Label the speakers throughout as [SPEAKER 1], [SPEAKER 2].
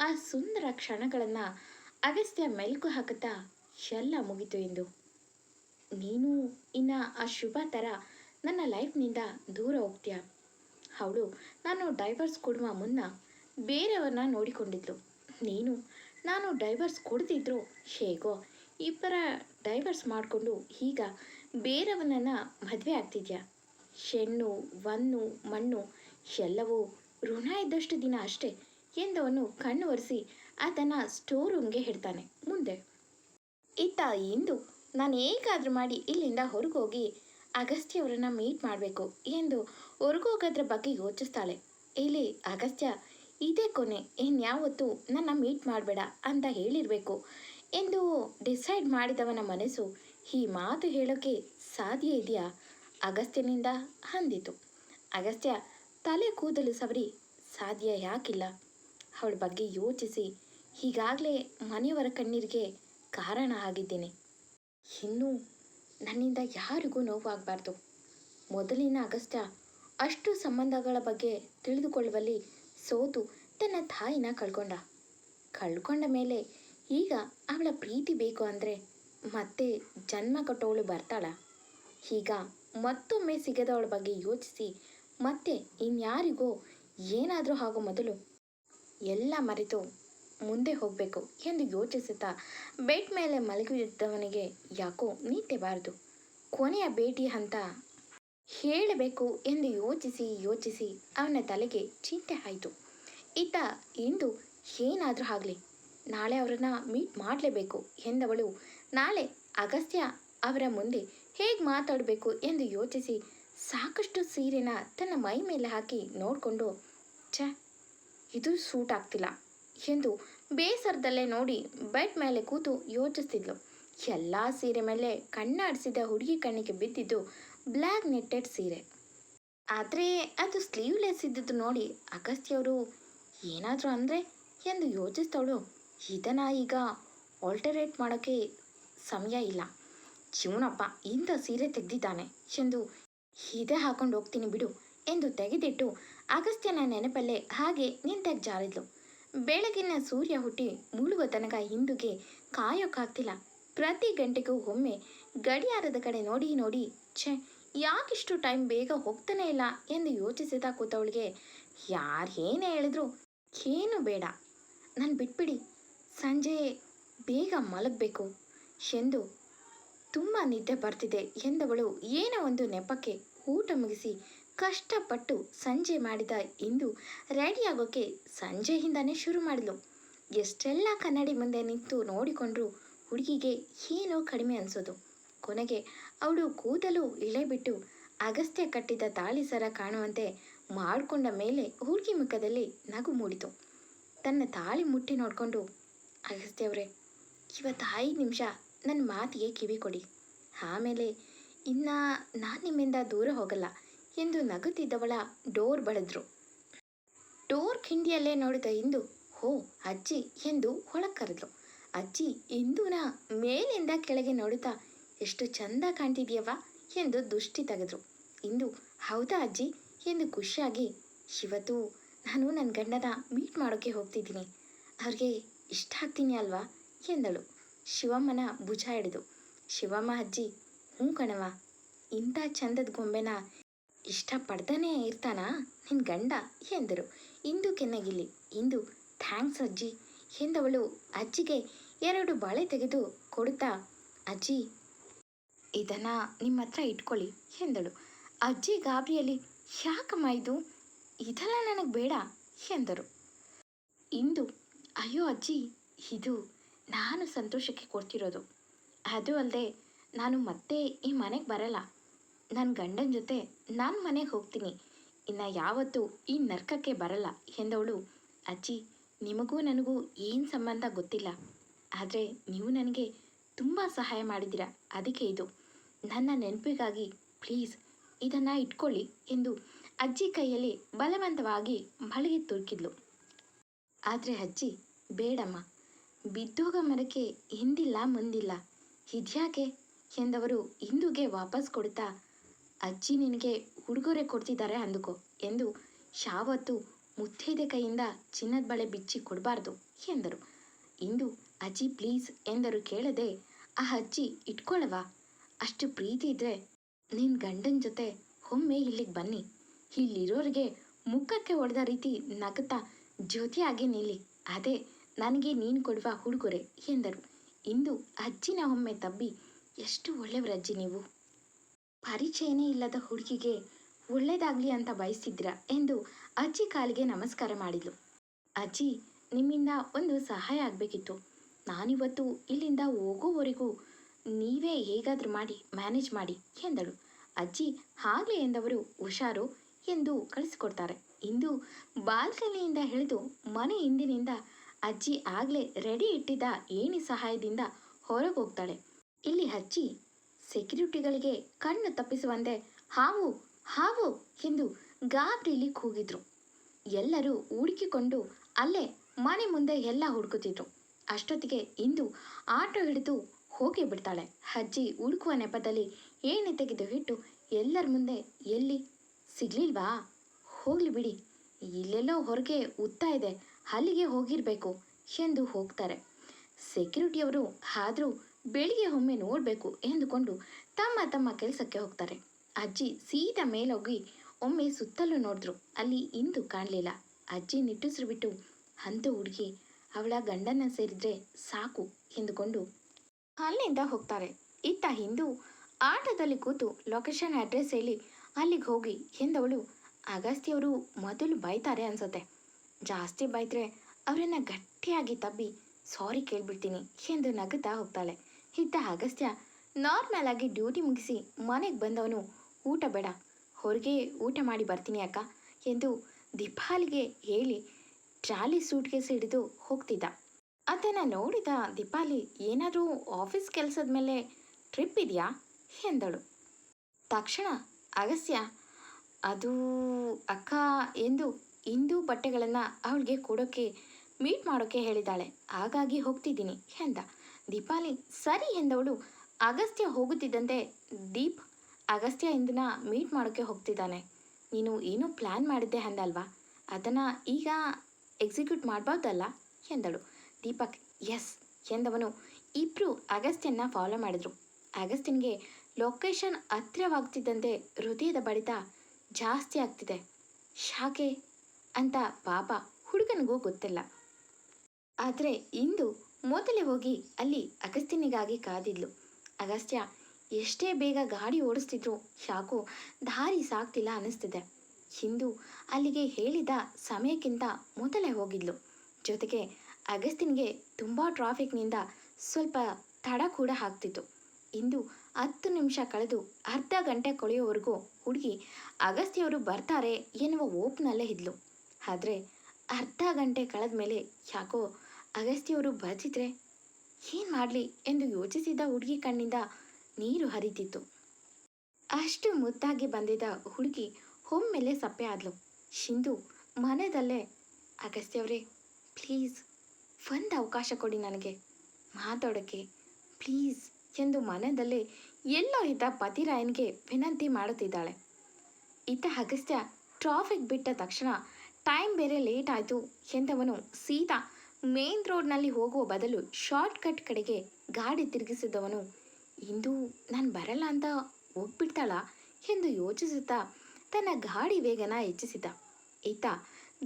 [SPEAKER 1] ಆ ಸುಂದರ ಕ್ಷಣಗಳನ್ನು ಅಗಸ್ತ್ಯ ಮೆಲುಕು ಹಾಕುತ್ತಾ ಎಲ್ಲ ಮುಗಿತು ಎಂದು. ನೀನು ಇನ್ನು ಆ ಶುಭ ಥರ ನನ್ನ ಲೈಫ್ನಿಂದ ದೂರ ಹೋಗ್ತೀಯ? ಅವಳು ನಾನು ಡೈವರ್ಸ್ ಕೊಡುವ ಮುನ್ನ ಬೇರೆಯವ್ರನ್ನ ನೋಡಿಕೊಂಡಿದ್ಲು ನೀನು, ನಾನು ಡೈವರ್ಸ್ ಕೊಡ್ತಿದ್ರು ಹೇಗೋ, ಇಬ್ಬರ ಡೈವರ್ಸ್ ಮಾಡಿಕೊಂಡು ಈಗ ಬೇರೆಯವನನ್ನು ಮದುವೆ ಆಗ್ತಿದ್ಯಾ? ಹೆಣ್ಣು ವನ್ನು, ಮಣ್ಣು, ಎಲ್ಲವೂ ಋಣ ಇದ್ದಷ್ಟು ದಿನ ಅಷ್ಟೇ. ಎಂದವನು ಕಣ್ಣು ಒರೆಸಿ ಆತನ ಸ್ಟೋರ್ ರೂಮ್ಗೆ ಹಿಡ್ತಾನೆ ಮುಂದೆ ಇತ್ತ ಇಂದು, ನಾನು ಹೇಗಾದರೂ ಮಾಡಿ ಇಲ್ಲಿಂದ ಹೊರಗೋಗಿ ಅಗಸ್ತ್ಯವರನ್ನ ಮೀಟ್ ಮಾಡಬೇಕು ಎಂದು ಹೊರಗೋಗೋದ್ರ ಬಗ್ಗೆ ಯೋಚಿಸ್ತಾಳೆ. ಇಲ್ಲಿ ಅಗಸ್ತ್ಯ, ಇದೇ ಕೊನೆ, ಇನ್ಯಾವತ್ತು ನನ್ನ ಮೀಟ್ ಮಾಡಬೇಡ ಅಂತ ಹೇಳಿರಬೇಕು ಎಂದು ಡಿಸೈಡ್ ಮಾಡಿದವನ ಮನಸ್ಸು ಈ ಮಾತು ಹೇಳೋಕ್ಕೆ ಸಾಧ್ಯ ಇದೆಯಾ? ಅಗಸ್ತ್ಯನಿಂದ ಅಂದಿತು. ಅಗಸ್ತ್ಯ ತಲೆ ಕೂದಲು ಸವರಿ, ಸಾಧ್ಯ ಯಾಕಿಲ್ಲ. ಅವಳ ಬಗ್ಗೆ ಯೋಚಿಸಿ. ಈಗಾಗಲೇ ಮನೆಯವರ ಕಣ್ಣೀರಿಗೆ ಕಾರಣ ಆಗಿದ್ದೇನೆ. ಇನ್ನೂ ನನ್ನಿಂದ ಯಾರಿಗೂ ನೋವಾಗಬಾರ್ದು. ಮೊದಲಿನ ಅಗಸ್ತ್ಯ ಅಷ್ಟು ಸಂಬಂಧಗಳ ಬಗ್ಗೆ ತಿಳಿದುಕೊಳ್ಳುವಲ್ಲಿ ಸೋತು ತನ್ನ ತಾಯಿನ ಕಳ್ಕೊಂಡ. ಕಳ್ಕೊಂಡ ಮೇಲೆ ಈಗ ಅವಳ ಪ್ರೀತಿ ಬೇಕು ಅಂದರೆ ಮತ್ತೆ ಜನ್ಮ ಕೊಟ್ಟವಳು ಬರ್ತಾಳ. ಈಗ ಮತ್ತೊಮ್ಮೆ ಸಿಗದವಳ ಬಗ್ಗೆ ಯೋಚಿಸಿ ಮತ್ತೆ ಇನ್ಯಾರಿಗೋ ಏನಾದರೂ ಆಗೋ ಮೊದಲು ಎಲ್ಲ ಮರೆತು ಮುಂದೆ ಹೋಗಬೇಕು ಎಂದು ಯೋಚಿಸುತ್ತಾ ಬೆಡ್ ಮೇಲೆ ಮಲಗಿದ್ದವನಿಗೆ ಯಾಕೋ ನಿದ್ದೆಬಾರದು ಕೊನೆಯ ಭೇಟಿ ಅಂತ ಹೇಳಬೇಕು ಎಂದು ಯೋಚಿಸಿ ಯೋಚಿಸಿ ಅವನ ತಲೆಗೆ ಚಿಂತೆ ಆಯಿತು. ಈತ ಇಂದು ಏನಾದರೂ ಆಗಲಿ, ನಾಳೆ ಅವರನ್ನು ಮೀಟ್ ಮಾಡಲೇಬೇಕು ಎಂದವಳು. ನಾಳೆ ಅಗಸ್ತ್ಯ ಅವರ ಮುಂದೆ ಹೇಗೆ ಮಾತಾಡಬೇಕು ಎಂದು ಯೋಚಿಸಿ ಸಾಕಷ್ಟು ಸೀರೆನ ತನ್ನ ಮೈ ಮೇಲೆ ಹಾಕಿ ನೋಡಿಕೊಂಡು, ಛ ಇದು ಸೂಟ್ ಆಗ್ತಿಲ್ಲ ಎಂದು ಬೇಸರದಲ್ಲೇ ನೋಡಿ ಬೆಡ್ ಮೇಲೆ ಕೂತು ಯೋಚಿಸ್ತಿದ್ಲು. ಎಲ್ಲ ಸೀರೆ ಮೇಲೆ ಕಣ್ಣಾಡಿಸಿದ ಹುಡುಗಿ ಕಣ್ಣಿಗೆ ಬಿದ್ದಿದ್ದು ಬ್ಲ್ಯಾಕ್ ನೆಟ್ಟೆಡ್ ಸೀರೆ. ಆದರೆ ಅದು ಸ್ಲೀವ್ಲೆಸ್ ಇದ್ದಿದ್ದು ನೋಡಿ ಅಗಸ್ತ್ಯವರು ಏನಾದರೂ ಅಂದರೆ ಎಂದು ಯೋಚಿಸ್ತವಳು. ಇದನ್ನು ಈಗ ಆಲ್ಟರೇಟ್ ಮಾಡೋಕ್ಕೆ ಸಮಯ ಇಲ್ಲ. ಶಿವನಪ್ಪ ಇಂಥ ಸೀರೆ ತೆಗೆದಿದ್ದಾನೆ ಎಂದು ಇದೇ ಹಾಕೊಂಡು ಹೋಗ್ತೀನಿ ಬಿಡು ಎಂದು ತೆಗೆದಿಟ್ಟು ಅಗಸ್ತ್ಯನ ನೆನಪಲ್ಲೇ ಹಾಗೆ ನಿಂತ ಜಾರಿದ್ಲು ಬೆಳಗಿನ ಸೂರ್ಯ ಹುಟ್ಟಿ ಮುಳುಗೋ ತನಕ ಹಿಂದುಗೆ ಕಾಯೋಕ್ಕಾಗ್ತಿಲ್ಲ. ಪ್ರತಿ ಗಂಟೆಗೂ ಒಮ್ಮೆ ಗಡಿಯಾರದ ಕಡೆ ನೋಡಿ ನೋಡಿ, ಛೆ, ಯಾಕಿಷ್ಟು ಟೈಮ್ ಬೇಗ ಹೋಗ್ತಾನೆ ಇಲ್ಲ ಎಂದು ಯೋಚಿಸಿದ ಕೂತವಳಿಗೆ ಯಾರೇನೇ ಹೇಳಿದ್ರು, ಏನು ಬೇಡ. ನಾನು ಬಿಟ್ಬಿಡಿ. ಸಂಜೆ ಬೇಗ ಮಲಗಬೇಕು ಎಂದು ತುಂಬ ನಿದ್ದೆ ಬರ್ತಿದೆ ಎಂದವಳು ಏನೋ ಒಂದು ನೆಪಕ್ಕೆ ಊಟ ಮುಗಿಸಿ ಕಷ್ಟಪಟ್ಟು ಸಂಜೆ ಮಾಡಿದ ಇಂದು ರೆಡಿಯಾಗೋಕೆ ಸಂಜೆಯಿಂದನೇ ಶುರು ಮಾಡಿದ್ಲು. ಎಷ್ಟೆಲ್ಲ ಕನ್ನಡಿ ಮುಂದೆ ನಿಂತು ನೋಡಿಕೊಂಡ್ರು ಹುಡುಗಿಗೆ ಏನೋ ಕಡಿಮೆ ಅನಿಸೋದು. ಕೊನೆಗೆ ಅವಳು ಕೂದಲು ಇಳೆಬಿಟ್ಟು ಅಗಸ್ತ್ಯ ಕಟ್ಟಿದ ತಾಳಿ ಸರ ಕಾಣುವಂತೆ ಮಾಡಿಕೊಂಡ ಮೇಲೆ ಹುಡುಗಿ ಮುಖದಲ್ಲಿ ನಗು ಮೂಡಿತು. ತನ್ನ ತಾಳಿ ಮುಟ್ಟಿ ನೋಡಿಕೊಂಡು ಅಗಸ್ತ್ಯವ್ರೆ ಇವತ್ತು ಐದು ನಿಮಿಷ ನನ್ನ ಮಾತಿಗೆ ಕಿವಿ ಕೊಡಿ ಆಮೇಲೆ ಇನ್ನು ನಾನು ನಿಮ್ಮಿಂದ ದೂರ ಹೋಗಲ್ಲ. ಎಂದು ನಗುತ್ತಿದ್ದವಳ ಡೋರ್ ಬಳದ್ರು. ಡೋರ್ ಕಿಂಡಿಯಲ್ಲೇ ನೋಡಿದ ಇಂದು, ಹೋ, ಅಜ್ಜಿ ಎಂದು ಕರೆದ್ಲು ಅಜ್ಜಿ ಇಂದುನ ಮೇಲಿಂದ ಕೆಳಗೆ ನೋಡುತ್ತಾ ಎಷ್ಟು ಚಂದ ಕಾಣ್ತಿದ್ಯವ್ವ ಎಂದು ದೃಷ್ಟಿ ತೆಗೆದ್ರು. ಇಂದು, ಹೌದಾ ಅಜ್ಜಿ ಎಂದು ಖುಷಿಯಾಗಿ ಇವತ್ತು ನಾನು ನನ್ನ ಗಂಡನ ಮೀಟ್ ಮಾಡೋಕ್ಕೆ ಹೋಗ್ತಿದ್ದೀನಿ. ಅವ್ರಿಗೆ ಇಷ್ಟ ಆಗ್ತೀನಿ ಅಲ್ವಾ? ಎಂದಳು. ಶಿವಮ್ಮನ ಭುಜ ಹಿಡಿದು ಶಿವಮ್ಮ ಅಜ್ಜಿ, ಹ್ಞೂ ಕಣವ ಇಂಥ ಚಂದದ ಗೊಂಬೆನ ಇಷ್ಟಪಡ್ತಾನೇ ಇರ್ತಾನಾ? ನಿನ್ನ ಗಂಡ ಎಂದರು. ಇಂದು ಕೆನ್ನಗಿಲ್ಲಿ ಇಂದು ಥ್ಯಾಂಕ್ಸ್ ಅಜ್ಜಿ ಎಂದವಳು ಅಜ್ಜಿಗೆ ಎರಡು ಬಾಳೆ ತೆಗೆದು ಕೊಡುತ್ತಾ, ಅಜ್ಜಿ, ಇದನ್ನು ನಿಮ್ಮ ಹತ್ರ ಇಟ್ಕೊಳ್ಳಿ ಎಂದಳು. ಅಜ್ಜಿ ಗಾಬರಿಯಲ್ಲಿ, ಯಾಕಮ್ಮ ಇದು? ಇದೆಲ್ಲ ನನಗೆ ಬೇಡ ಎಂದರು. ಇಂದು, ಅಯ್ಯೋ ಅಜ್ಜಿ, ಇದು ನಾನು ಸಂತೋಷಕ್ಕೆ ಕೊಡ್ತಿರೋದು. ಅದು ಅಲ್ಲದೆ ನಾನು ಮತ್ತೆ ಈ ಮನೆಗೆ ಬರಲ್ಲ. ನನ್ನ ಗಂಡನ ಜೊತೆ ನಾನು ಮನೆಗೆ ಹೋಗ್ತೀನಿ. ಇನ್ನು ಯಾವತ್ತೂ ಈ ನರ್ಕಕ್ಕೆ ಬರಲ್ಲ ಎಂದವಳು, ಅಜ್ಜಿ, ನಿಮಗೂ ನನಗೂ ಏನು ಸಂಬಂಧ ಗೊತ್ತಿಲ್ಲ. ಆದರೆ ನೀವು ನನಗೆ ತುಂಬ ಸಹಾಯ ಮಾಡಿದ್ದೀರ. ಅದಕ್ಕೆ ಇದು. ನನ್ನ ನೆನಪಿಗಾಗಿ ಪ್ಲೀಸ್ ಇದನ್ನು ಇಟ್ಕೊಳ್ಳಿ ಎಂದು ಅಜ್ಜಿ ಕೈಯಲ್ಲಿ ಬಲವಂತವಾಗಿ ಮಳಿಗೆ ತುರುಕಿದ್ಲು. ಆದರೆ ಅಜ್ಜಿ, ಬೇಡಮ್ಮ. ಬಿದ್ದೋಗ ಮರಕ್ಕೆ ಹಿಂದಿಲ್ಲ ಮುಂದಿಲ್ಲ. ಇದ್ಯಾಕೆ? ಎಂದವರು ಇಂದುಗೆ ವಾಪಸ್ ಕೊಡುತ್ತಾ ಅಜ್ಜಿ ನಿನಗೆ ಉಡುಗೊರೆ ಕೊಡ್ತಿದ್ದಾರೆ ಅಂದುಕೋ ಎಂದು ಶಾವತ್ತು ಮುತ್ತೈದೆ ಕೈಯಿಂದ ಚಿನ್ನದ ಬಳೆ ಬಿಚ್ಚಿ ಕೊಡಬಾರ್ದು ಎಂದರು. ಇಂದು ಅಜ್ಜಿ ಪ್ಲೀಸ್ ಎಂದರು ಕೇಳದೆ, ಆ ಅಜ್ಜಿ ಇಟ್ಕೊಳ್ಳವಾ ಅಷ್ಟು ಪ್ರೀತಿ ಇದ್ರೆ ನಿನ್ನ ಗಂಡನ ಜೊತೆ ಒಮ್ಮೆ ಇಲ್ಲಿಗೆ ಬನ್ನಿ. ಇಲ್ಲಿರೋರಿಗೆ ಮುಖಕ್ಕೆ ಹೊಡೆದ ರೀತಿ ನಗುತ್ತಾ ಜ್ಯೋತಿಯಾಗಿ ನಿಲ್ಲಿ, ಅದೇ ನನಗೆ ನೀನು ಕೊಡುವ ಹುಡುಗೊರೆ ಎಂದರು. ಇಂದು ಅಜ್ಜಿನ ಒಮ್ಮೆ ತಬ್ಬಿ, ಎಷ್ಟು ಒಳ್ಳೆಯವರಜ್ಜಿ ನೀವು. ಪರಿಚಯನೇ ಇಲ್ಲದ ಹುಡುಗಿಗೆ ಒಳ್ಳೇದಾಗ್ಲಿ ಅಂತ ಬಯಸಿದ್ರ ಎಂದು ಅಜ್ಜಿ ಕಾಲಿಗೆ ನಮಸ್ಕಾರ ಮಾಡಿದ್ಲು. ಅಜ್ಜಿ, ನಿಮ್ಮಿಂದ ಒಂದು ಸಹಾಯ ಆಗಬೇಕಿತ್ತು. ನಾನಿವತ್ತು ಇಲ್ಲಿಂದ ಹೋಗೋವರೆಗೂ ನೀವೇ ಹೇಗಾದರೂ ಮಾಡಿ, ಮ್ಯಾನೇಜ್ ಮಾಡಿ ಎಂದಳು. ಅಜ್ಜಿ, ಹಾಗೆ ಎಂದವರು ಹುಷಾರು ಎಂದು ಕಳಿಸಿಕೊಡ್ತಾರೆ. ಇಂದು ಬಾಲ್ಕನಿಯಿಂದ ಹಿಡಿದು ಮನೆ ಹಿಂದಿನಿಂದ ಅಜ್ಜಿ ಆಗಲೇ ರೆಡಿ ಇಟ್ಟಿದ್ದ ಏಣಿ ಸಹಾಯದಿಂದ ಹೊರಗೆ ಹೋಗ್ತಾಳೆ ಇಲ್ಲಿ ಅಜ್ಜಿ ಸೆಕ್ಯೂರಿಟಿಗಳಿಗೆ ಕಣ್ಣು ತಪ್ಪಿಸುವಂತೆ ಹಾವು ಹಾವು ಎಂದು ಗಾಬರಿಲಿ ಕೂಗಿದ್ರು. ಎಲ್ಲರೂ ಹುಡುಕಿಕೊಂಡು ಅಲ್ಲೇ ಮನೆ ಮುಂದೆ ಎಲ್ಲ ಹುಡುಕುತ್ತಿದ್ರು. ಅಷ್ಟೊತ್ತಿಗೆ ಇಂದು ಆಟೋ ಹಿಡಿದು ಹೋಗಿ ಬಿಡ್ತಾಳೆ. ಅಜ್ಜಿ ಹುಡುಕುವ ನೆಪದಲ್ಲಿ ಏನೇ ತೆಗೆದು ಇಟ್ಟು ಎಲ್ಲರ ಮುಂದೆ ಎಲ್ಲಿ? ಸಿಗ್ಲಿಲ್ವಾ? ಹೋಗ್ಲಿ ಬಿಡಿ. ಇಲ್ಲೆಲ್ಲೋ ಹೊರಗೆ ಉತ್ತ ಇದೆ. ಅಲ್ಲಿಗೆ ಹೋಗಿರಬೇಕು ಎಂದು ಹೋಗ್ತಾರೆ. ಸೆಕ್ಯೂರಿಟಿಯವರು ಆದರೂ ಬೆಳಿಗ್ಗೆ ಒಮ್ಮೆ ನೋಡಬೇಕು ಎಂದುಕೊಂಡು ತಮ್ಮ ತಮ್ಮ ಕೆಲಸಕ್ಕೆ ಹೋಗ್ತಾರೆ. ಅಜ್ಜಿ ಸೀದಾ ಮೇಲೋಗಿ ಒಮ್ಮೆ ಸುತ್ತಲೂ ನೋಡಿದ್ರು. ಅಲ್ಲಿ ಇಂದು ಕಾಣಲಿಲ್ಲ. ಅಜ್ಜಿ ನಿಟ್ಟುಸಿರು ಬಿಟ್ಟು ಅಂತ ಹುಡುಗಿ, ಅವಳ ಗಂಡನ ಸೇರಿದ್ರೆ ಸಾಕು, ಎಂದುಕೊಂಡು ಅಲ್ಲಿಂದ ಹೋಗ್ತಾರೆ. ಇತ್ತ ಹಿಂದೂ ಆಟೋದಲ್ಲಿ ಕೂತು ಲೊಕೇಶನ್ ಅಡ್ರೆಸ್ ಹೇಳಿ ಅಲ್ಲಿಗೆ ಹೋಗಿ ಎಂದವಳು, ಅಗಸ್ತಿಯವರು ಮೊದಲು ಬೈತಾರೆ ಅನ್ಸುತ್ತೆ. ಜಾಸ್ತಿ ಬೈತ್ರೆ ಅವರನ್ನ ಗಟ್ಟಿಯಾಗಿ ತಬ್ಬಿ ಸಾರಿ ಕೇಳ್ಬಿಡ್ತೀನಿ, ಎಂದು ನಗುತ್ತಾ ಹೋಗ್ತಾಳೆ. ಇದ್ದ ಅಗಸ್ತ್ಯ, ನಾರ್ಮಲ್ ಆಗಿ ಡ್ಯೂಟಿ ಮುಗಿಸಿ ಮನೆಗೆ ಬಂದವನು, ಊಟ ಬೇಡ, ಹೊರಗೆ ಊಟ ಮಾಡಿ ಬರ್ತೀನಿ ಅಕ್ಕ, ಎಂದು ದೀಪಾಲಿಗೆ ಹೇಳಿ ಟ್ರಾಲಿ ಸೂಟ್ಕೇಸ್ ಹಿಡಿದು ಹೋಗ್ತಿದ್ದ. ಅದನ್ನು ನೋಡಿದ ದೀಪಾಲಿ, ಏನಾದರೂ ಆಫೀಸ್ ಕೆಲಸದ ಮೇಲೆ ಟ್ರಿಪ್ ಇದೆಯಾ? ಎಂದಳು. ತಕ್ಷಣ ಅಗಸ್ತ್ಯ, ಅದು ಅಕ್ಕ, ಎಂದು ಇಂದು ಬಟ್ಟೆಗಳನ್ನು ಅವಳಿಗೆ ಕೊಡೋಕ್ಕೆ ಮೀಟ್ ಮಾಡೋಕ್ಕೆ ಹೇಳಿದ್ದಾಳೆ. ಹಾಗಾಗಿ ಹೋಗ್ತಿದ್ದೀನಿ, ಎಂದ. ದೀಪಾಲಿ ಸರಿ ಎಂದವಳು ಅಗಸ್ತ್ಯ ಹೋಗುತ್ತಿದ್ದಂತೆ ದೀಪ್ ಅಗಸ್ತ್ಯ ಇಂದನ ಮೀಟ್ ಮಾಡೋಕ್ಕೆ ಹೋಗ್ತಿದ್ದಾನೆ. ನೀನು ಏನೋ ಪ್ಲ್ಯಾನ್ ಮಾಡಿದ್ದೆ ಅಂದಲ್ವಾ? ಅದನ್ನು ಈಗ ಎಕ್ಸಿಕ್ಯೂಟ್ ಮಾಡಬಾರ್ದಲ್ಲ ಎಂದಳು. ದೀಪಕ್ ಎಸ್ ಎಂದವನು ಇಬ್ಬರು ಅಗಸ್ತ್ಯನ್ನ ಫಾಲೋ ಮಾಡಿದರು. ಅಗಸ್ತ್ಯನ್ಗೆ ಲೊಕೇಶನ್ ಹತ್ತಿರವಾಗ್ತಿದ್ದಂತೆ ಹೃದಯದ ಬಡಿತ ಜಾಸ್ತಿ ಆಗ್ತಿದೆ. ಶಾಖೆ ಅಂತ ಪಾಪ ಹುಡುಗನಿಗೂ ಗೊತ್ತಿಲ್ಲ. ಆದರೆ ಇಂದು ಮೊದಲೇ ಹೋಗಿ ಅಲ್ಲಿ ಅಗಸ್ತ್ಯನಿಗಾಗಿ ಕಾದಿದ್ಲು. ಅಗಸ್ತ್ಯ, ಎಷ್ಟೇ ಬೇಗ ಗಾಡಿ ಓಡಿಸ್ತಿದ್ರು ಯಾಕೋ ದಾರಿ ಸಾಕ್ತಿಲ್ಲ ಅನ್ನಿಸ್ತಿದೆ. ಹಿಂದೂ ಅಲ್ಲಿಗೆ ಹೇಳಿದ ಸಮಯಕ್ಕಿಂತ ಮೊದಲೇ ಹೋಗಿದ್ಲು. ಜೊತೆಗೆ ಅಗಸ್ತಿನ್ಗೆ ತುಂಬ ಟ್ರಾಫಿಕ್ನಿಂದ ಸ್ವಲ್ಪ ತಡ ಕೂಡ ಆಗ್ತಿತ್ತು. ಇಂದು ಹತ್ತು ನಿಮಿಷ ಕಳೆದು ಅರ್ಧ ಗಂಟೆ ಕೊಳೆಯೋವರೆಗೂ ಹುಡುಗಿ ಅಗಸ್ತ್ಯವರು ಬರ್ತಾರೆ ಎನ್ನುವ ಓಪ್ನಲ್ಲೇ ಇದ್ಲು. ಆದರೆ ಅರ್ಧ ಗಂಟೆ ಕಳೆದ ಮೇಲೆ ಯಾಕೋ ಅಗಸ್ತ್ಯವರು ಬರ್ತಿದ್ರೆ ಏನು ಮಾಡಲಿ ಎಂದು ಯೋಚಿಸಿದ ಹುಡುಗಿ ಕಣ್ಣಿಂದ ನೀರು ಹರಿತಿತ್ತು. ಅಷ್ಟು ಮುದ್ದಾಗಿ ಬಂದಿದ್ದ ಹುಡುಗಿ ಒಮ್ಮೆಲೆ ಸಪ್ಪೆ ಆದ್ಲು. ಸಿಂಧು ಮನದಲ್ಲೇ ಅಗಸ್ತ್ಯವರೇ ಪ್ಲೀಸ್, ಒಂದು ಅವಕಾಶ ಕೊಡಿ ನನಗೆ ಮಾತಾಡೋಕ್ಕೆ ಪ್ಲೀಸ್, ಎಂದು ಮನದಲ್ಲೇ ಎಲ್ಲೋ ಇದ್ದ ಪತಿರಾಯನಿಗೆ ವಿನಂತಿ ಮಾಡುತ್ತಿದ್ದಾಳೆ. ಇತ್ತ ಅಗಸ್ತ್ಯ ಟ್ರಾಫಿಕ್ ಬಿಟ್ಟ ತಕ್ಷಣ ಟೈಮ್ ಬೇರೆ ಲೇಟ್ ಆಯಿತು ಎಂದವನು ಸೀದಾ ಮೇನ್ ರೋಡ್ನಲ್ಲಿ ಹೋಗುವ ಬದಲು ಶಾರ್ಟ್ ಕಟ್ ಕಡೆಗೆ ಗಾಡಿ ತಿರುಗಿಸಿದವನು, ಇಂದು ನಾನು ಬರಲ್ಲ ಅಂತ ಹೋಗ್ಬಿಡ್ತಾಳ ಎಂದು ಯೋಚಿಸುತ್ತಾ ತನ್ನ ಗಾಡಿ ವೇಗನ ಹೆಚ್ಚಿಸಿದ. ಈತ,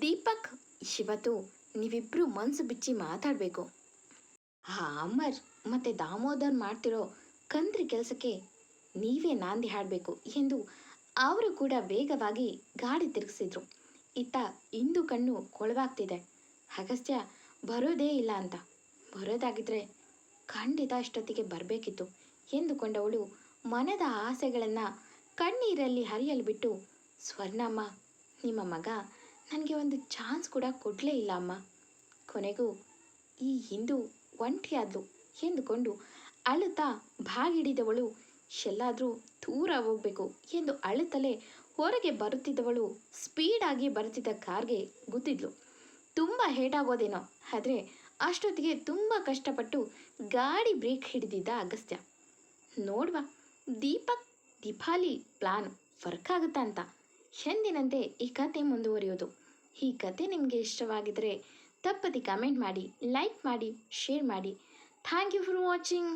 [SPEAKER 1] ದೀಪಕ್, ಶಿವತು ನೀವಿಬ್ಬರು ಮನಸ್ಸು ಬಿಚ್ಚಿ ಮಾತಾಡಬೇಕು. ಆ ಅಮರ್, ಮತ್ತು ದಾಮೋದರ್ ಮಾಡ್ತಿರೋ ಕಂತ್ರಿ ಕೆಲಸಕ್ಕೆ ನೀವೇ ನಾಂದಿ ಹಾಡಬೇಕು ಎಂದು ಅವರು ಕೂಡ ವೇಗವಾಗಿ ಗಾಡಿ ತಿರುಗಿಸಿದ್ರು. ಇತ್ತ ಇಂದು ಕಣ್ಣು ಕೊಳವಾಗ್ತಿದೆ. ಅಗಸ್ತ್ಯ ಬರೋದೇ ಇಲ್ಲ ಅಂತ. ಬರೋದಾಗಿದ್ರೆ ಖಂಡಿತ ಅಷ್ಟೊತ್ತಿಗೆ ಬರಬೇಕಿತ್ತು ಎಂದುಕೊಂಡವಳು ಮನದ ಆಸೆಗಳನ್ನು ಕಣ್ಣೀರಲ್ಲಿ ಹರಿಯಲು ಬಿಟ್ಟು ಸ್ವರ್ಣಮ್ಮ ನಿಮ್ಮ ಮಗ ನನಗೆ ಒಂದು ಚಾನ್ಸ್ ಕೂಡ ಕೊಡಲೇ ಇಲ್ಲ ಅಮ್ಮ. ಕೊನೆಗೂ ಈ ಹಿಂದೂ ಒಂಟಿಯಾದ್ಲು ಎಂದುಕೊಂಡು ಅಳುತ್ತಾ ಬಾಗಿಡಿದವಳು ಎಲ್ಲಾದರೂ ದೂರ ಹೋಗಬೇಕು ಎಂದು ಅಳುತ್ತಲೇ ಹೊರಗೆ ಬರುತ್ತಿದ್ದವಳು, ಸ್ಪೀಡಾಗಿ ಬರುತ್ತಿದ್ದ ಕಾರ್ಗೆ ಗುದ್ದಿದ್ಲು. ತುಂಬ ಹೇಟಾಗೋದೇನೋ ಆದರೆ ಅಷ್ಟೊತ್ತಿಗೆ ತುಂಬ ಕಷ್ಟಪಟ್ಟು ಗಾಡಿ ಬ್ರೇಕ್ ಹಿಡಿದಿದ್ದ ಅಗಸ್ತ್ಯ. ನೋಡುವ, ದೀಪಕ್, ದೀಪಾಲಿ ಪ್ಲಾನ್ ವರ್ಕ್ ಆಗುತ್ತಾ ಅಂತ. ಎಂದಿನಂತೆ ಈ ಕತೆ ಮುಂದುವರಿಯೋದು. ಈ ಕತೆ ನಿಮಗೆ ಇಷ್ಟವಾಗಿದ್ದರೆ ತಪ್ಪದೆ ಕಮೆಂಟ್ ಮಾಡಿ ಲೈಕ್ ಮಾಡಿ ಶೇರ್ ಮಾಡಿ. Thank you for watching